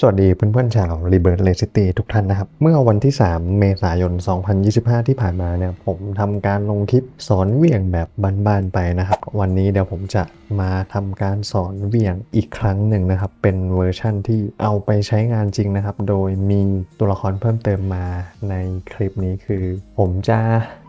สวัสดีเพื่อนๆชาว Rebirth l a c i t y ทุกท่านนะครับ เมื่อวันที่ 3 เมษายน 2025 ที่ผ่านมาเนี่ยผมทำการลงคลิปสอนเวียงแบบบ้านๆไปนะครับ วันนี้เดี๋ยวผมจะมาทำการสอนเวียงอีกครั้งหนึ่งนะครับ เป็นเวอร์ชั่นที่เอาไปใช้งานจริงนะครับ โดยมีตัวละครเพิ่มเติมมาในคลิปนี้คือ ผมจะ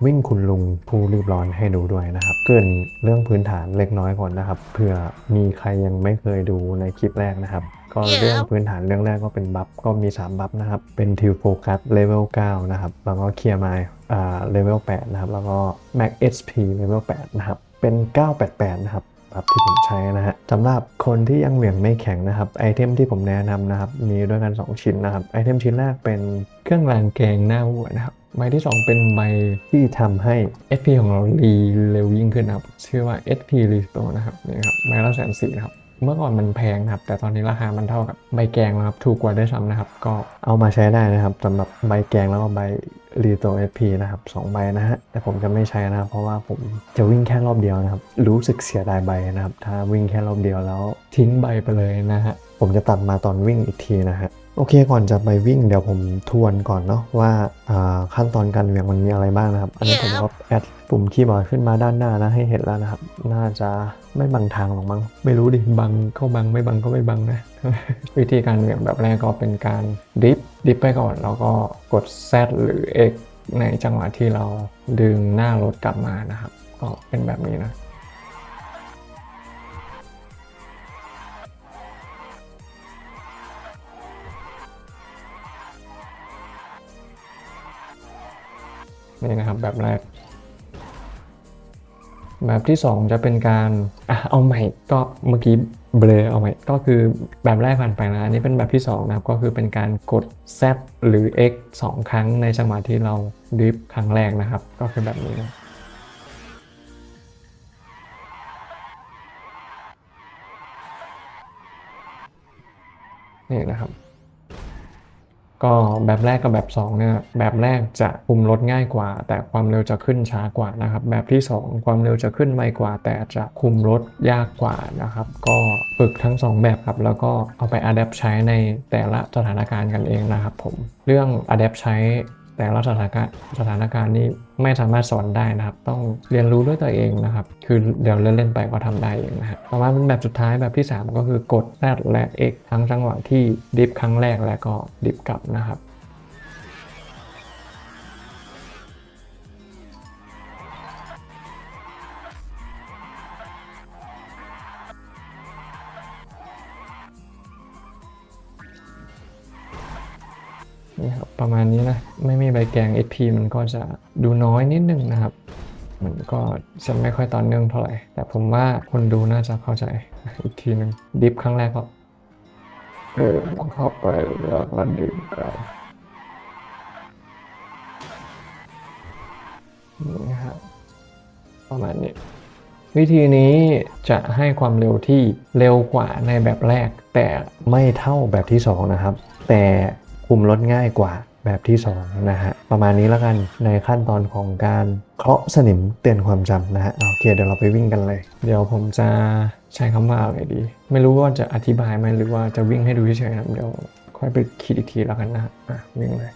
วิ่งคุณลุงผู้รีบร้อนให้ดูด้วยนะครับเกินเรื่องพื้นฐานเล็กน้อยก่อนนะครับเผื่อมีใครยังไม่เคยดูในคลิปแรกนะครับ ก็เรื่องพื้นฐานเรื่องแรกก็เป็นบัฟก็มี 3 บัฟนะครับ เป็นทิวโฟกัสเลเวล9นะครับ แล้วก็เคลียร์ไมล์อ่าเลเวล8นะครับ แล้วก็ Max HP เลเวล8นะครับ เป็น 988 นะครับบัฟที่ผมใช้นะฮะสำหรับคนที่ยังเหวี่ยงไม่แข็งนะครับไอเทมที่ผมแนะนำนะครับ มีด้วยกัน 2 ชิ้นนะครับไอเทมชิ้นแรกเป็นเครื่องรางแกงหน้าวัวนะครับใบที่ 2 เป็นใบที่ทำให้ SP ของเรารีเร็วยิ่งขึ้นนะครับ ชื่อว่า SP Restore นะครับนี่ครับใบละแสนสี่นะครับ เมื่อก่อนมันแพงนะครับ แต่ตอนนี้ราคามันเท่ากับใบแกงแล้วครับ ถูกกว่าได้วยซ้ำนะครับ ก็เอามาใช้ได้นะครับสำหรับใบแกงแล้วก็ใบรีโตเอพีนะครับสองใบนะฮะ แต่ผมจะไม่ใช้นะครับ เพราะว่าผมจะวิ่งแค่รอบเดียวนะครับ รู้สึกเสียดายใบนะครับ ถ้าวิ่งแค่รอบเดียวแล้วทิ้งใบไปเลยนะฮะ ผมจะตัดมาตอนวิ่งอีกทีนะฮะ โอเคก่อนจะไปวิ่งเดี๋ยวผมทวนก่อนเนาะว่าอ่าขั้นตอนการเหวี่ยงมันมีอะไรบ้างนะครับ อันนี้ผมก็แอดปุ่มคีย์บอร์ดขึ้นมาด้านหน้านะให้เห็นแล้วนะครับ น่าจะไม่บังทางหรอกมั้งไม่รู้ดิบังก็บังไม่บังก็ไม่บังนะ วิธีการเหวี่ยงแบบแรกก็เป็นการดิฟดิฟไปก่อนแล้วก็กด Z หรือ X ในจังหวะที่เราดึงหน้ารถกลับมานะครับ ก็เป็นแบบนี้นะ นี่นะครับแบบแรก แบบที่ 2 จะเป็นการอะเอาใหม่ก็เมื่อกี้เบลอเอาใหม่ก็คือแบบแรกผ่านไปนะอันนี้เป็นแบบที่ 2 นะครับ ก็คือเป็นการกด Z หรือ X 2 ครั้งในจังหวะที่เราดริฟครั้งแรกนะครับ ก็คือแบบนี้นะนี่นะครับ ก็แบบแรกกับแบบ 2 เนี่ย แบบแรกจะคุมรถง่ายกว่า แต่ความเร็วจะขึ้นช้ากว่านะครับ แบบที่ 2 ความเร็วจะขึ้นไวกว่า แต่จะคุมรถยากกว่านะครับ ก็ฝึกทั้ง 2 แบบครับ แล้วก็เอาไปอัดแอปใช้ในแต่ละสถานการณ์กันเองนะครับผม เรื่องอัดแอปใช้ แต่ละสถานการณ์สถานการณ์นี้ไม่สามารถสอนได้นะครับ ต้องเรียนรู้ด้วยตัวเองนะครับ คือเดี๋ยวเล่นๆไปก็ทำได้เองนะฮะต่อมาเป็นแบบสุดท้ายแบบที่ 3 ก็คือกดแรดและเอกทั้งจังหวะที่ดิฟครั้งแรกและก็ดิฟกลับนะครับ นี่ครับประมาณนี้นะไม่มีใบแกง SP มันก็จะดูน้อยนิดนึงนะครับ มันก็จะไม่ค่อยต่อเนื่องเท่าไหร่ แต่ผมว่าคนดูน่าจะเข้าใจอีกทีหนึ่งดิฟครั้งแรกก็เออเข้าไปแล้วก็ดึงไปนี่ครับประมาณนี้วิธีนี้จะให้ความเร็วที่เร็วกว่าในแบบแรก แต่ไม่เท่าแบบที่ 2 นะครับ แต่ คุมรถง่ายกว่าแบบที่2นะฮะประมาณนี้แล้วกันในขั้นตอนของการเคาะสนิมเตือนความจำนะฮะโอเคเดี๋ยวเราไปวิ่งกันเลย เดี๋ยวผมจะใช้คำว่าอะไรดี ไม่รู้ว่าจะอธิบายไหมหรือว่าจะวิ่งให้ดูเฉยๆนะเดี๋ยวค่อยไปคิดอีกทีแล้วกันนะฮะอะวิ่งเลย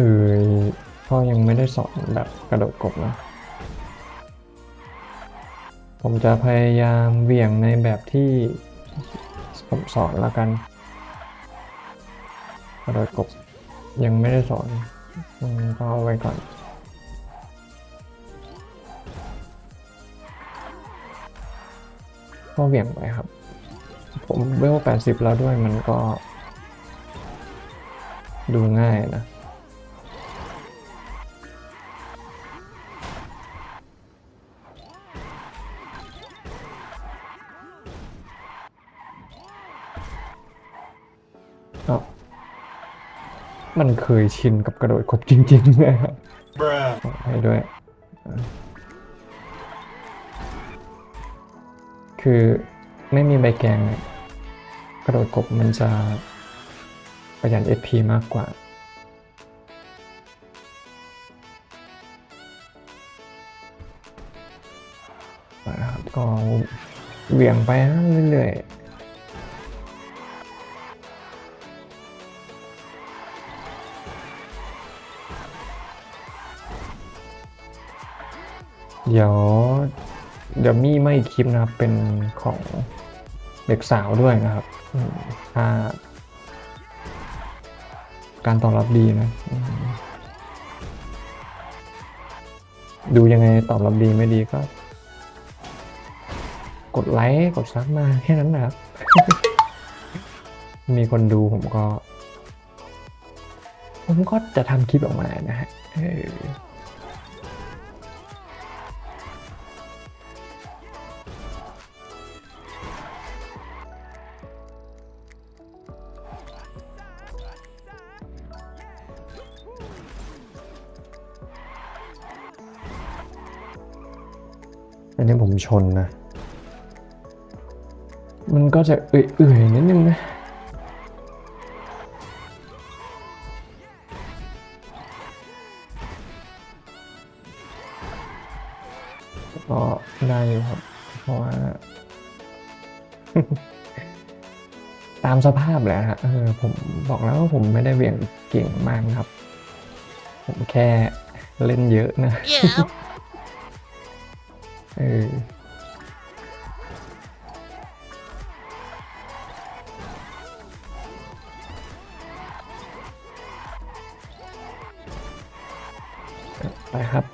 เออพ่อยังไม่ได้สอนแบบกระโดดกบนะ ผมจะพยายามเวี่ยงในแบบที่ผมสอนแล้วกัน กระโดดกบยังไม่ได้สอนอืมก็เอาไว้ก่อนก็เหวี่ยงไปครับ ผมเวล80 แล้วด้วยมันก็ ดูง่ายนะ ก็มันเคยชินกับกระโดดกบจริงๆเลยครับ Bruh. ให้ด้วยอะคือไม่มีใบแกงเนี่ยกระโดดกบมันจะประหยัด SP มากกว่านะครับก็เหวี่ยงไปนะเรื่อยๆ เดี๋ยว เดี๋ยวมีไม่คลิปนะครับ เป็นของเด็กสาวด้วยนะครับถ้าการตอบรับดีนะ ดูยังไงตอบรับดีไม่ดีก็ กดไลค์กดซับมาแค่นั้นนะครับ มีคนดูผมก็ ผมก็จะทำคลิปออกมานะฮะ อออันนี้ผมชนนะ มันก็จะเอื่อยๆนิดนึงนะ ก็ได้อยู่ครับ เพราะว่า ตามสภาพแหละฮะเออผมบอกแล้วว่าผมไม่ได้เหวี่ยงเก่งมากนะครับ ผมแค่เล่นเยอะนะ Yeah. เออไปครับ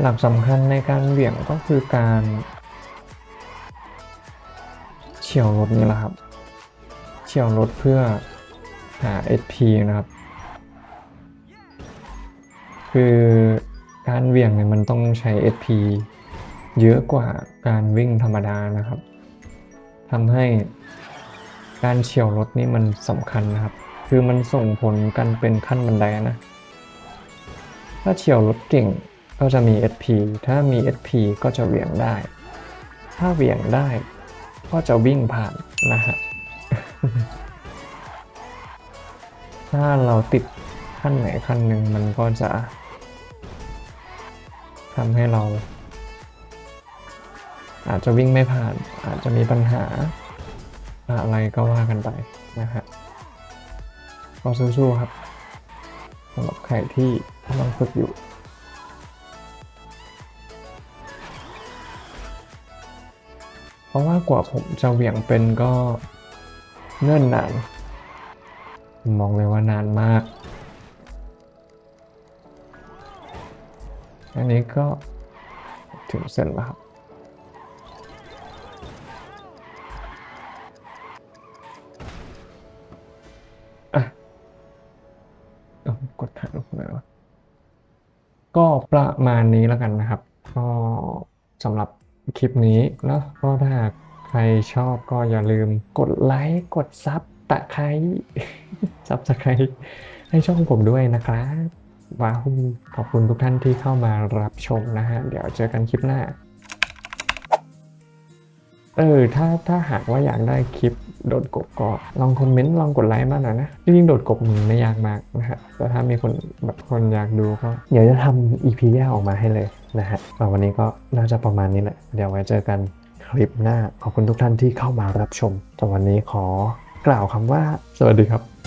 หลักสำคัญในการเหวี่ยงก็คือการเฉียวรถนี่แหละครับ เฉี่ยวรถเพื่อหา SP นะครับ คือการเวี่ยงเนี่ยมันต้องใช้ SP เยอะกว่าการวิ่งธรรมดานะครับทำให้การเฉี่ยวรถนี่มันสำคัญนะครับ คือมันส่งผลกันเป็นขั้นบันไดนะ ถ้าเฉี่ยวรถเก่งก็จะมี SP ถ้ามี SP ก็จะเหวี่ยงได้ ถ้าเหวี่ยงได้ก็จะวิ่งผ่านนะฮะ ถ้าเราติดขั้นไหนขั้นหนึ่งมันก็จะทำให้เรา อาจจะวิ่งไม่ผ่าน อาจจะมีปัญหา อะไรก็ว่ากันไปนะฮะก็สู้ๆครับสำหรับใครที่กำลังฝึกอยู่เพราะว่ากว่าผมจะเหวี่ยงเป็นก็ เนิ่นนานมองเลยว่านานมาก อันนี้ก็ถึงเส้นแล้วครับอะกดถ่ายรูปเลยวะก็ประมาณนี้แล้วกันนะครับ ก็สำหรับคลิปนี้เนาะก็ถ้า ใครชอบก็อย่าลืมกดไลค์ กดซับตะไคร้ซับสไครให้ช่องผมด้วยนะครับว้าวขอบคุณทุกท่านที่เข้ามารับชมนะฮะ เดี๋ยวเจอกันคลิปหน้า เออ ถ้าถ้าหากว่าอยากได้คลิปโดดกบก็ลองคอมเมนต์ ลองกดไลค์มาหน่อยนะจริงๆโดดกบมันไม่ยากมากนะฮะแต่ถ้ามีคนแบบคนอยากดูก็เดี๋ยวจะทำ EP แยกออกมาให้เลยนะฮะวันนี้ก็น่าจะประมาณนี้แหละ เดี๋ยวไว้เจอกัน คลิปหน้า ขอบคุณทุกท่านที่เข้ามารับชมแต่วันนี้ขอกล่าวคำว่า สวัสดีครับ